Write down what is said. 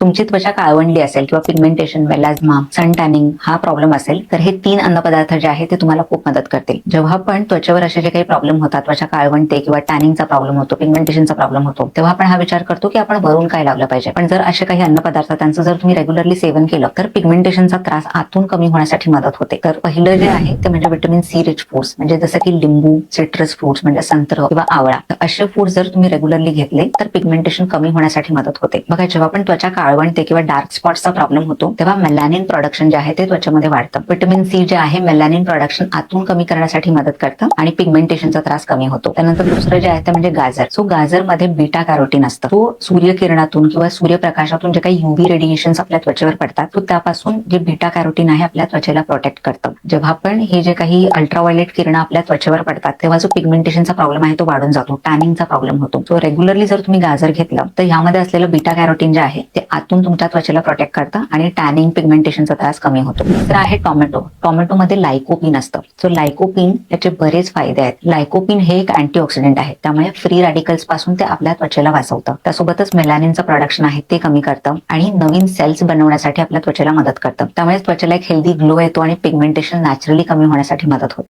तुमची त्वचा काळवंडी असेल किंवा पिगमेंटेशन मेलाझ्मा सन टॅनिंग हा प्रॉब्लेम असेल तर हे तीन अन्नपदार्थ जे आहेत ते तुम्हाला खूप मदत करतील. जेव्हा पण त्वचेवर असे जे काही प्रॉब्लेम होतात त्वचा काळवंडते किंवा टॅनिंगचा प्रॉब्लेम होतो पिगमेंटेशनचा प्रॉब्लेम होतो तेव्हा आपण हा विचार करतो की आपण भरून काय लावलं पाहिजे. पण जर असे काही अन्नपदार्थ त्यांचं जर तुम्ही रेग्युलरली सेवन केलं तर पिगमेंटेशनचा त्रास आतून कमी होण्यासाठी मदत होते. तर पहिलं जे आहे ते म्हणजे विटॅमिन सी रिच फूड्स म्हणजे जसं की लिंबू सिट्रस फ्रुट्स म्हणजे संत्र किंवा आवळा. तर असे फूड जर तुम्ही रेग्युलरली घेतले तर पिगमेंटेशन कमी होण्यासाठी मदत होते. बघा जेव्हा पण त्वचा काळवणते किंवा डार्क स्पॉटचा प्रॉब्लेम होतो तेव्हा मेलॅनिन प्रोडक्शन जे आहे ते त्वचेमध्ये वाढतं. विटॅमिन सी जे आहे मेलॅनिन प्रोडक्शन आतून कमी करण्यासाठी मदत करतं आणि पिगमेंटेशनचा त्रास कमी होतो. त्यानंतर दुसरं जे आहे ते म्हणजे गाजर. सो गाजरमध्ये बीटा कॅरोटीन असतं. तो सूर्यकिरणातून किंवा सूर्यप्रकाशातून जे काही युव्ही रेडिएशन आपल्या त्वचेवर पडतात तो त्यापासून जे बीटा कॅरोटीन आहे आपल्या त्वचेला प्रोटेक्ट करतं. जेव्हा पण हे जे काही अल्ट्राव्हायलेट किरण आपल्या त्वचेवर पडतात तेव्हा जो पिगमेंटेशनचा प्रॉब्लेम आहे तो वाढून जातो. टॅनिंगचा प्रॉब्लेम होतो. सो रेग्युलरली जर तुम्ही गाजर घेतलं तर ह्यामध्ये असलेलं बीटा कॅरोटीन जे आहे ते आतून तुमच्या त्वचेला प्रोटेक्ट करतं आणि टॅनिंग पिगमेंटेशनचा त्रास कमी होतो. तर आहे टोमॅटो टोमॅटोमध्ये लायकोपिन असतं. सो लायकोपिन याचे बरेच फायदे आहेत. लायकोपिन हे एक अँटीऑक्सिडेंट आहे. त्यामुळे फ्री रॅडिकल्सपासून ते आपल्या त्वचेला वाचवतं. त्यासोबतच मेलानिनचं प्रोडक्शन आहे ते कमी करतं आणि नवीन सेल्स बनवण्यासाठी आपल्या त्वचेला मदत करतं. त्यामुळे त्वचेला एक हेल्दी ग्लो येतो आणि पिगमेंटेशन नॅचरली कमी होण्यासाठी मदत होते.